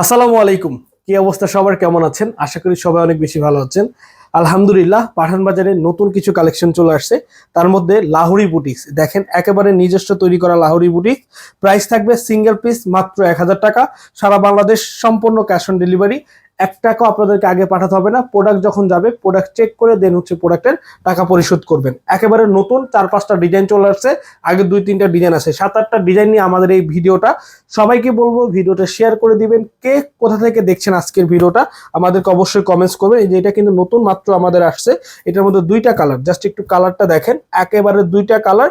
আসসালামু আলাইকুম। কি অবস্থা সবার? কেমন আছেন? আশা করি সবাই অনেক বেশি ভালো আছেন। আলহামদুলিল্লাহ পাঠান বাজারে নতুন কিছু কালেকশন চলে আসছে। তার মধ্যে লাহুরি বুটিক্স দেখেন, একেবারে নিজস্ব তৈরি করা লাহুরি বুটিক্স প্রাইস থাকবে সিঙ্গেল পিস মাত্র এক হাজার টাকা। সারা বাংলাদেশ সম্পূর্ণ ক্যাশ অন ডেলিভারি এক টাকাও আপনাদেরকে আগে পাঠাতে হবে না। প্রোডাক্ট যখন যাবে প্রোডাক্ট চেক করে দেন হচ্ছে প্রোডাক্টের টাকা পরিশোধ করবেন। একেবারে নতুন, চার পাঁচটা ডিজাইন চলে আসছে, আগে দুই, তিনটা ডিজাইন আছে। সাত, আটটা ডিজাইন নিয়ে আমাদের এই ভিডিওটা, সবাইকে বলব ভিডিওটা শেয়ার করে দিবেন। কে কোথা থেকে দেখছেন আজকের ভিডিওটা, আমাদেরকে অবশ্যই কমেন্টস করবেন। এই যে এটা কিন্তু নতুন মাত্র আমাদের আসছে। এটার মধ্যে দুইটা কালার জাস্ট একটু কালারটা দেখেন। একেবারে দুইটা কালার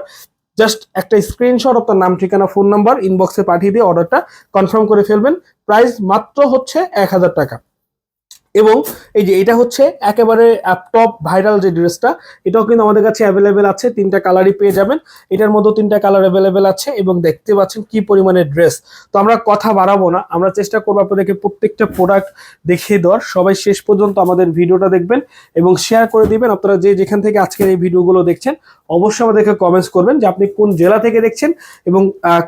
জাস্ট একটা স্ক্রিনশট আপনার নাম, ঠিকানা ফোন নাম্বার ইনবক্সে পাঠিয়ে দিয়ে অর্ডারটা কনফার্ম করে ফেলবেন। প্রাইস মাত্র হচ্ছে এক হাজার টাকা। এবং এই যে এটা হচ্ছে একেবারে টপ ভাইরাল যে ড্রেসটা এটাও কিন্তু আমাদের কাছে অ্যাভেলেবেল আছে। তিনটা কালারই পেয়ে যাবেন। এটার মধ্যে তিনটা কালার অ্যাভেলেবেল আছে এবং দেখতে পাচ্ছেন কি পরিমাণে ড্রেস তো আমরা কথা বাড়াবো না, আমরা চেষ্টা করব আপনাদেরকে প্রত্যেকটা প্রোডাক্ট দেখিয়ে দেওয়ার। সবাই শেষ পর্যন্ত আমাদের ভিডিওটা দেখবেন এবং শেয়ার করে দিবেন। আপনারা যে যেখান থেকে আজকের এই ভিডিওগুলো দেখছেন, অবশ্যই আমাদেরকে কমেন্টস করবেন যে আপনি কোন জেলা থেকে দেখছেন এবং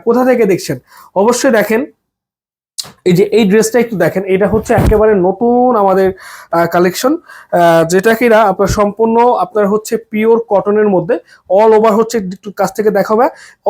কোথা থেকে দেখছেন। অবশ্যই দেখেন এই যে এই ড্রেসটা একটু দেখেন, এটা হচ্ছে একেবারে নতুন আমাদের কালেকশন যেটা কিনা আপনার সম্পূর্ণ আপনার হচ্ছে পিওর কটনের মধ্যে অল ওভার হচ্ছে, একটু কাছ থেকে দেখাবে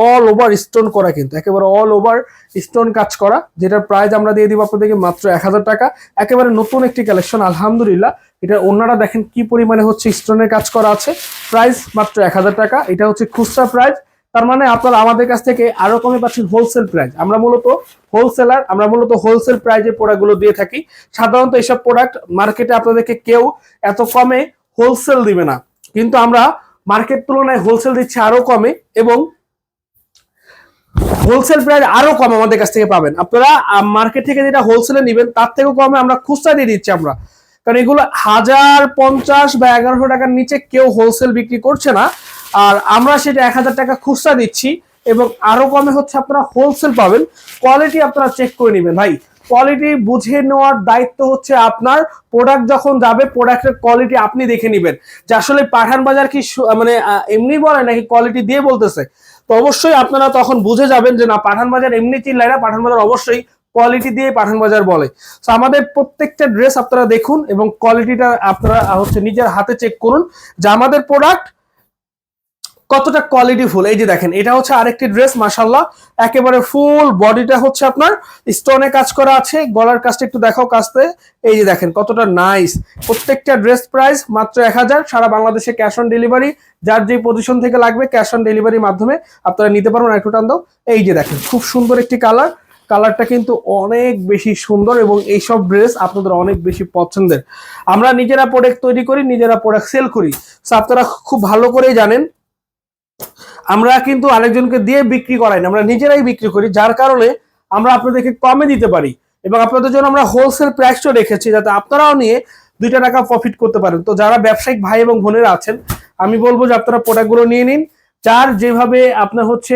অল ওভার স্টোন করা কিন্তু, একেবারে অল ওভার স্টোন কাজ করা, যেটার প্রাইস আমরা দিয়ে দিব আপনাদেরকে মাত্র এক হাজার টাকা, একেবারে নতুন একটি কালেকশন আলহামদুলিল্লাহ। এটা অন্যরা দেখেন কি পরিমাণে হচ্ছে স্টোনের কাজ করা আছে প্রাইস মাত্র এক হাজার টাকা, এটা হচ্ছে খুচরা প্রাইস তার মানে আপনারা আমাদের কাছ থেকে আরও কমে পাচ্ছেন হোলসেল প্রাইস আমরা মূলত হোলসেলার আমরা মূলত হোলসেল প্রাইজে প্রোডাক্টগুলো দিয়ে থাকি। সাধারণত এইসব প্রোডাক্ট মার্কেটে আপনাদেরকে কেউ এত কমে হোলসেল দিবে না। কিন্তু আমরা মার্কেট তুলনায় হোলসেল দিচ্ছি আরও কমে এবং হোলসেল প্রাইস আরও কম আমাদের কাছ থেকে পাবেন। আপনারা মার্কেট থেকে যেটা হোলসেলে নেবেন, তার থেকেও কমে আমরা খুচরা দিয়ে দিচ্ছি আমরা। কারণ এগুলো হাজার পঞ্চাশ বা এগারোশো টাকার নিচে কেউ হোলসেল বিক্রি করছে না। আর আমরা সেটা এক হাজার টাকা খুচরা দিচ্ছি এবং আরও কমে হচ্ছে আপনারা হোলসেল পাবেন। কোয়ালিটি আপনারা চেক করে নেবেন ভাই। কোয়ালিটি বুঝে নেওয়ার দায়িত্ব হচ্ছে আপনার। প্রোডাক্ট যখন যাবে প্রোডাক্টের কোয়ালিটি আপনি দেখে নেবেন। যে আসলে পাঠান বাজার কি মানে এমনি বলে নাকি কোয়ালিটি দিয়ে বলতেছে? তো অবশ্যই আপনারা তখন বুঝে যাবেন যে না, পাঠান বাজার এমনি চিল্লায় না, পাঠান বাজার অবশ্যই কোয়ালিটি দিয়ে পাঠান বাজার বলে। তো আমাদের প্রত্যেকটা ড্রেস আপনারা দেখুন এবং কোয়ালিটিটা আপনারা হচ্ছে নিজের হাতে চেক করুন যে আমাদের প্রোডাক্ট কতটা কোয়ালিটি ফুল? এই যে দেখেন, এটা হচ্ছে আরেকটি ড্রেস মাসাল্লাহ একেবারে ফুল বডিটা হচ্ছে আপনার স্টোনে কাজ করা আছে। গলার কাজটা একটু দেখাও কাজতে। এই যে দেখেন, কতটা নাইস প্রত্যেকটা ড্রেস প্রাইস মাত্র এক হাজার। সারা বাংলাদেশে ক্যাশ অন ডেলিভারি যার যে পজিশন থেকে লাগবে ক্যাশ অন ডেলিভারির মাধ্যমে আপনারা নিতে পারবেন একটু টান দাও। এই যে দেখেন, খুব সুন্দর একটি কালার কালারটা কিন্তু অনেক বেশি সুন্দর এবং এইসব ড্রেস আপনাদের অনেক বেশি পছন্দের। আমরা নিজেরা প্রোডাক্ট তৈরি করি, নিজেরা প্রোডাক্ট সেল করি। তো আপনারা খুব ভালো করেই জানেন আমরা কিন্তু আরেকজনকে দিয়ে বিক্রি করাই না, আমরা নিজেরাই বিক্রি করি, যার কারণে আমরা আপনাদেরকে কমে দিতে পারি। এবং আপনাদের জন্য আমরা হোলসেল প্রাইসও রেখেছি, যাতে আপনারাও নিয়ে দুইটা টাকা প্রফিট করতে পারেন। তো যারা ব্যবসায়িক ভাই এবং বোনেরা আছেন, আমি বলব যে আপনারা প্রোডাক্টগুলো নিয়ে নিন যার যেভাবে আপনার হচ্ছে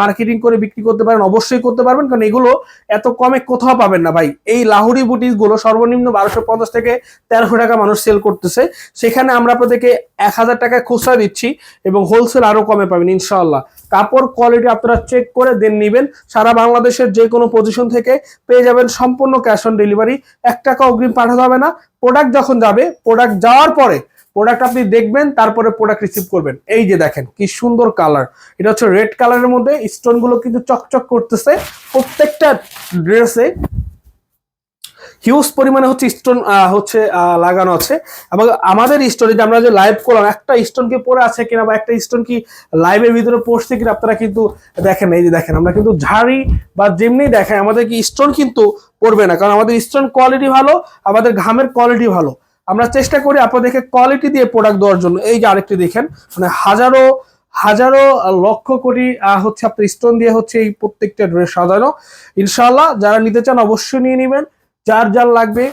মার্কেটিং করে বিক্রি করতে পারেন, অবশ্যই করতে পারবেন। কারণ এগুলো এত কমে কোথাও পাবেন না ভাই। এই লাহুরি বুটিসগুলো সর্বনিম্ন বারোশো পঞ্চাশ থেকে তেরোশো টাকা মানুষ সেল করতেছে। সেখানে আমরা আপনাদেরকে এক হাজার টাকায় খুচরা দিচ্ছি এবং হোলসেল আরও কমে পাবেন ইনশাল্লাহ কাপড় কোয়ালিটি আপনারা চেক করে দেন নিবেন। সারা বাংলাদেশের যে কোনো পজিশন থেকে পেয়ে যাবেন সম্পূর্ণ ক্যাশ অন ডেলিভারি এক টাকা অগ্রিম পাঠাতে হবে না। প্রোডাক্ট যখন যাবে প্রোডাক্ট যাওয়ার পরে প্রোডাক্ট আপনি দেখবেন, তারপরে প্রোডাক্ট রিসিভ করবেন। এই যে দেখেন, কি সুন্দর কালার এটা হচ্ছে রেড কালারের মধ্যে স্টোনগুলো কিন্তু চকচক করতেছে। প্রত্যেকটা ড্রেসে হিউজ পরিমাণে হচ্ছে স্টোন হচ্ছে লাগানো আছে। এবং আমাদের স্টোনে যে আমরা যে লাইভ করলাম, একটা স্টোন কি পরে আছে কিনা বা একটা স্টোন কি লাইভের ভিতরে পড়ছে কিনা, আপনারা কিন্তু দেখেন, এই যে দেখেন, আমরা কিন্তু ঝাড়ি বা যেমনি দেখেন আমাদের কি স্টোন কিন্তু পড়বে না। কারণ আমাদের স্টোন কোয়ালিটি ভালো, আমাদের ঘামের কোয়ালিটি ভালো। আমরা চেষ্টা করি আপনাদেরকে কোয়ালিটি দিয়ে প্রোডাক্ট দেওয়ার জন্য। এই যে আরেকটি দেখেন মানে হাজারো হাজারো লক্ষ কোটি হচ্ছে আপনার স্টোন দিয়ে হচ্ছে এই প্রত্যেকটা ড্রেস সাজানো। ইনশাল্লাহ যারা নিতে চান অবশ্যই নিয়ে নেবেন। যার যার লাগবে,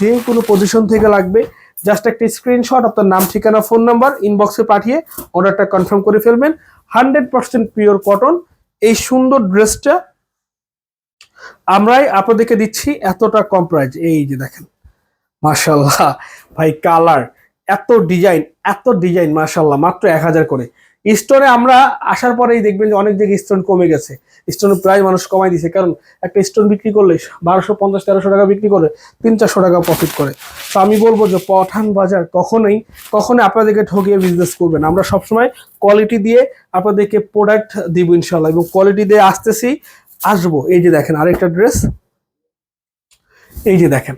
যে কোনো পজিশন থেকে লাগবে জাস্ট একটা স্ক্রিনশট আপনার নাম, ঠিকানা ফোন নাম্বার ইনবক্সে পাঠিয়ে অর্ডারটা কনফার্ম করে ফেলবেন। হান্ড্রেড পার্সেন্ট পিওর কটন এই সুন্দর ড্রেসটা আমরাই আপনাদেরকে দিচ্ছি এতটা কম প্রাইজ এই যে দেখেন। মাশাল্লাহ ভাই কালার এত ডিজাইন এত ডিজাইন মাশাল্লাহ মাত্র এক হাজার করে। স্টোরে আমরা আসার পরেই দেখবেন যে অনেক জায়গায় স্টোন কমে গেছে। স্টোন প্রায় মানুষ কমাই দিছে, কারণ একটা স্টোন বিক্রি করলে বারোশো, পঞ্চাশ, তেরোশো টাকা বিক্রি করে তিন, চারশো টাকা প্রফিট করে। তো আমি বলব যে পঠান বাজার কখনোই কখনোই আপনাদেরকে ঠকিয়ে বিজনেস করবেন আমরা সবসময় কোয়ালিটি দিয়ে আপনাদেরকে প্রোডাক্ট দিব ইনশাল্লাহ এবং কোয়ালিটি দিয়ে আসতেছি, আসব। এই যে দেখেন, আরেকটা ড্রেস এই যে দেখেন।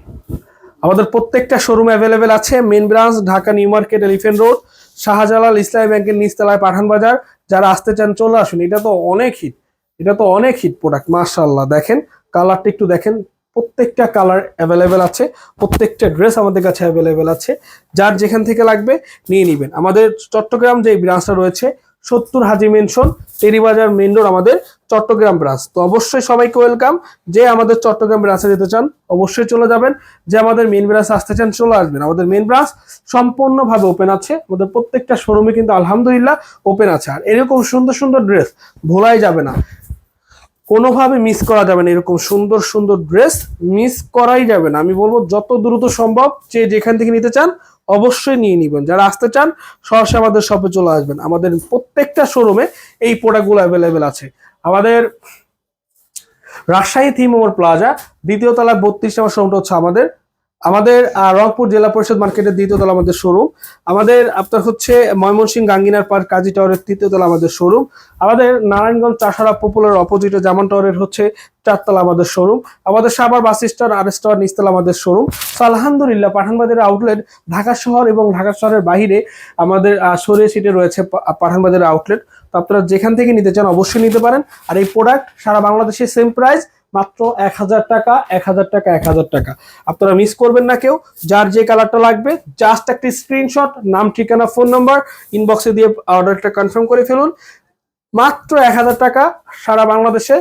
আমাদের প্রত্যেকটা শোরুম অ্যাভেলেবেল আছে। Main branch Dhaka new market elephant road Shahjalal Islami ব্যাংকের নিচতলায় পাঠান বাজার। যারা আসতে চান, চলে আসুন। এটা তো অনেক হিট এটা তো অনেক হিট প্রোডাক্ট মার্শাল্লাহ দেখেন কালারটা একটু দেখেন। প্রত্যেকটা কালার অ্যাভেলেবেল আছে। প্রত্যেকটা ড্রেস আমাদের কাছে অ্যাভেলেবেল আছে। যার যেখান থেকে লাগবে, নিয়ে নেবেন। আমাদের চট্টগ্রাম যে ব্রাঞ্চটা রয়েছে সত্তর Haji mansion Terribazar main road আমাদের চট্টগ্রাম ব্রাঞ্চ। তো অবশ্যই সবাইকে ওয়েলকাম। যে আমাদের চট্টগ্রাম ব্রাঞ্চে যেতে চান, অবশ্যই চলে যাবেন। যে আমাদের মেন ব্রাঞ্চ আসতে চান, চলে আসবেন। আমাদের মেন ব্রাঞ্চ সম্পূর্ণভাবে ওপেন আছে। আমাদের প্রত্যেকটা শোরুমে কিন্তু আলহামদুলিল্লাহ ওপেন আছে। আর এরকম সুন্দর সুন্দর ড্রেস ভোলাই যাবে না। কোনোভাবে মিস করা যাবে না। এরকম সুন্দর সুন্দর ড্রেস মিস করাই যাবে না। আমি বলব, যত দ্রুত সম্ভব যে যেখান থেকে নিতে চান, অবশ্যই নিয়ে নিবেন। যারা আসতে চান, সরাসরি আমাদের শপে চলে আসবেন। আমাদের প্রত্যেকটা শোরুমে এই প্রোডাক্টগুলো অ্যাভেলেবেল আছে। আমাদের রাজশাহী থিম প্লাজা, দ্বিতীয় তলা বত্রিশ নম্বর শোরুমটা হচ্ছে আমাদের আমাদের রংপুর জেলা পরিষদ মার্কেটের দ্বিতীয় তলা আমাদের শোরুম আমাদের আপনার হচ্ছে ময়মনসিংহ গাঙ্গিনার পার্ক, কাজী টাওয়ারের তৃতীয় তলা আমাদের শোরুম আমাদের নারায়ণগঞ্জ চাষারা পপুলার অপোজিটে জামান টাওয়ারের হচ্ছে চারতলা আমাদের শোরুম আমাদের সাবার বাস স্ট্যান্ড আর স্টার নিচতলা আমাদের শোরুম তো আলহামদুলিল্লাহ আউটলেট ঢাকা শহর এবং ঢাকা শহরের বাইরে আমাদের সরিয়ে সিটে রয়েছে পাঠানবাজারের আউটলেট তো আপনারা যেখান থেকে নিতে চান অবশ্যই নিতে পারেন। আর এই প্রোডাক্ট সারা বাংলাদেশে সেম প্রাইস মাত্র এক হাজার টাকা, এক হাজার টাকা, এক হাজার টাকা। আপনারা মিস করবেন না কেউ, যার যে কালারটা লাগবে জাস্ট একটা স্ক্রিনশট নাম, ঠিকানা ফোন নাম্বার ইনবক্সে দিয়ে অর্ডারটা কনফার্ম করে ফেলুন। মাত্র এক হাজার টাকা, সারা বাংলাদেশে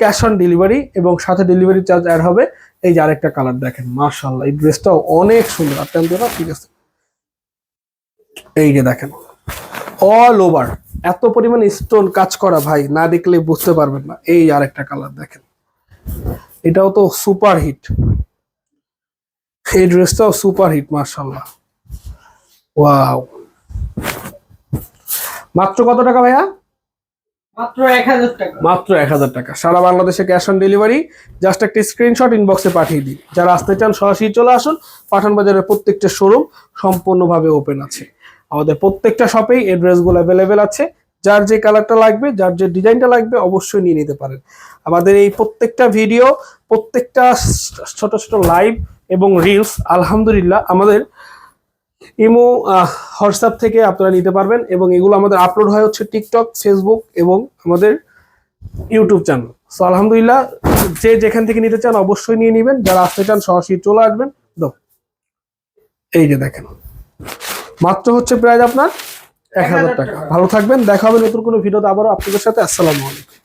ক্যাশ অন ডেলিভারি এবং সাথে ডেলিভারি চার্জ অ্যাড হবে। এই যে আরেকটা কালার দেখেন মার্শাল্লাহ এই ড্রেসটাও অনেক সুন্দর। আপনার ঠিক আছে? এই যে দেখেন অল ওভার এত পরিমাণ স্টোন কাজ করা ভাই, না দেখলে বুঝতে পারবেন না। এই আরেকটা কালার দেখেন। এটাও তো সুপার হিট এই ড্রেসটাও সুপার হিট মার্শাল্লাহ ওয়াও মাত্র কত টাকা ভাইয়া? মাত্র এক হাজার টাকা। সারা বাংলাদেশে ক্যাশ অন ডেলিভারি জাস্ট একটা স্ক্রিনশট ইনবক্সে পাঠিয়ে দিই যারা আসতে চান সরাসরি চলে আসুন। পাঠান বাজারের প্রত্যেকটা শোরুম সম্পূর্ণভাবে ওপেন আছে। আমাদের প্রত্যেকটা শপেই এই ড্রেসগুলো অ্যাভেলেবেল আছে। যার যে কালারটা লাগবে, যার যে ডিজাইনটা লাগবে অবশ্যই নিয়ে নিতে পারেন। আমাদের এই প্রত্যেকটা ভিডিও প্রত্যেকটা ছোট ছোট লাইভ এবং রিলস আলহামদুলিল্লাহ আমাদের ইমো হোয়াটসঅ্যাপ থেকে আপনারা নিতে পারবেন এবং এগুলো আমাদের আপলোড হয় হচ্ছে টিকটক ফেসবুক এবং আমাদের ইউটিউব চ্যানেল সো আলহামদুলিল্লাহ, যে যেখান থেকে নিতে চান অবশ্যই নিয়ে নেবেন। যারা আসতে চান, সরাসরি চলে আসবেন। দাও এই যে দেখেন। মাত্র হচ্ছে প্রাইস আপনার এক হাজার টাকা। ভালো থাকবেন দেখা হবে নতুন কোনো ভিডিওতে আবারও আপনাদের সাথে। আসসালামু আলাইকুম।